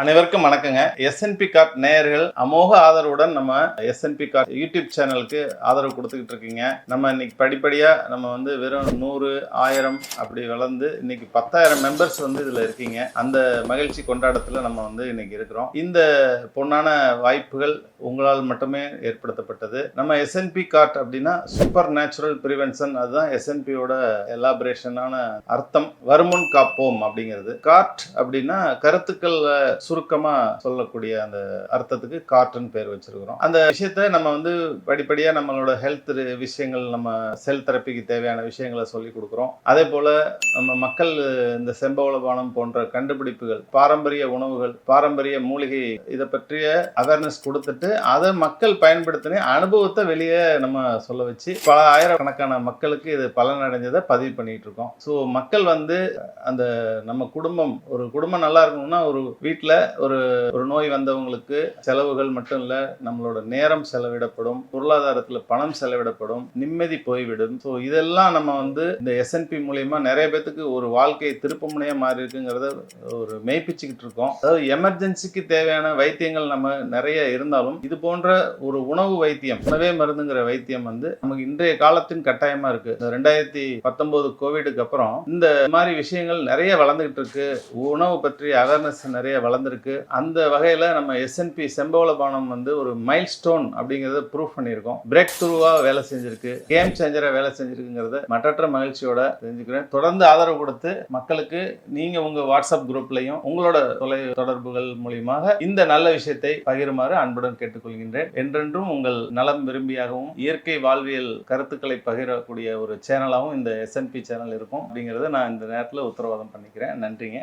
அனைவருக்கும் வணக்கங்க. SNP card நேயர்கள் அமோக ஆதரவுடன் நம்ம எஸ்என்பி கார்ட் யூடியூப் சேனலுக்கு ஆதரவு கொடுத்துக்கிட்டு இருக்கீங்க. நம்ம இன்னைக்கு படிப்படியா நம்ம வந்து வெறும் நூறு ஆயிரம் அப்படி வளர்ந்து இன்னைக்கு பத்தாயிரம் மெம்பர்ஸ் வந்து இதுல இருக்கீங்க. அந்த மகிழ்ச்சி கொண்டாடத்தில் நம்ம வந்து இன்னைக்கு இருக்கிறோம். இந்த பொன்னான வாய்ப்புகள் உங்களால் மட்டுமே ஏற்படுத்தப்பட்டது. நம்ம எஸ்என்பி கார்ட் அப்படின்னா சூப்பர் நேச்சுரல் ப்ரிவென்ஷன் அதுதான் எஸ்என்பியோட எலாபரேஷனான அர்த்தம். வருமுன் காப்போம் அப்படிங்கிறது. கார்ட் அப்படின்னா கருத்துக்கள் சுருக்கமா சொல்லக்கூடிய அந்த அர்த்தத்துக்கு காற்றுன்னு பேர் வச்சிருக்கிறோம். அந்த விஷயத்த நம்ம வந்து படிப்படியா நம்மளோட ஹெல்த் விஷயங்கள் நம்ம செல் தெரப்பிக்கு தேவையான விஷயங்களை சொல்லி கொடுக்குறோம். அதே போல நம்ம மக்கள் இந்த செம்பவளபானம் போன்ற கண்டுபிடிப்புகள் பாரம்பரிய உணவுகள் பாரம்பரிய மூலிகை இதை பற்றிய அவேர்னஸ் கொடுத்துட்டு அதை மக்கள் பயன்படுத்தின அனுபவத்தை வெளியே நம்ம சொல்ல வச்சு பல ஆயிரக்கணக்கான மக்களுக்கு இது பலனடைஞ்சதை பதிவு பண்ணிட்டு இருக்கோம். ஸோ மக்கள் வந்து அந்த நம்ம குடும்பம் ஒரு குடும்பம் நல்லா இருக்கணும்னா ஒரு வீட்டில் ஒரு ஒரு நோய் வந்தவங்களுக்கு செலவுகள் மட்டும் இல்ல நம்மளோட நேரம் செலவிடப்படும் பொருளாதாரத்தில் பணம் செலவிடப்படும் நிம்மதி போய்விடும். ஸோ இதெல்லாம் நம்ம வந்து இந்த எஸ்என்பி மூலயமா நிறைய பேத்துக்கு ஒரு வாழ்க்கையை திருப்பமுனையாக மாறி இருக்குங்கிறத ஒரு மெய்ப்பிச்சுக்கிட்டு இருக்கோம். அதாவது எமர்ஜென்சிக்கு தேவையான வைத்தியங்கள் நம்ம நிறைய இருந்தாலும் இது போன்ற ஒரு உணவு வைத்தியம் உணவே மருந்துங்கிற வைத்தியம் வந்து நமக்கு இன்றைய காலத்தின் கட்டாயமா இருக்கு. ரெண்டாயிரத்தி பத்தொன்பது கோவிடுக்கு அப்புறம் இந்த மாதிரி விஷயங்கள் நிறைய வளர்ந்துகிட்டு இருக்கு. உணவு பற்றிய அவேர்னஸ் நிறைய வளர்ந்துருக்கு அந்த வகையில் நம்ம எஸ்என்பி செம்பவளபானம் வந்து ஒரு மைல் ஸ்டோன் அப்படிங்கிறத ப்ரூவ் பண்ணியிருக்கோம். பிரேக் த்ரூவாக வேலை செஞ்சிருக்கு. கேம் சேஞ்சராக வேலை செஞ்சிருக்குங்கிறத மற்றற்ற மகிழ்ச்சியோட தெரிஞ்சுக்கிறேன். தொடர்ந்து ஆதரவு கொடுத்து மக்களுக்கு நீங்கள் உங்கள் வாட்ஸ்அப் குரூப்லையும் உங்களோட தொலை தொடர்புகள் மூலியமாக இந்த நல்ல விஷயத்தை பகிருமாறு அன்புடன் கேட்டுக்கொள்கின்றேன். என்றென்றும் உங்கள் நலம் விரும்பியாகவும் இயற்கை வாழ்வியல் கருத்துக்களை பகிரக்கூடிய ஒரு சேனலாகவும் இந்த எஸ்என்பி சேனல் இருக்கும் அப்படிங்கிறத நான் இந்த நேரத்தில் உத்தரவாதம் பண்ணிக்கிறேன். நன்றிங்க.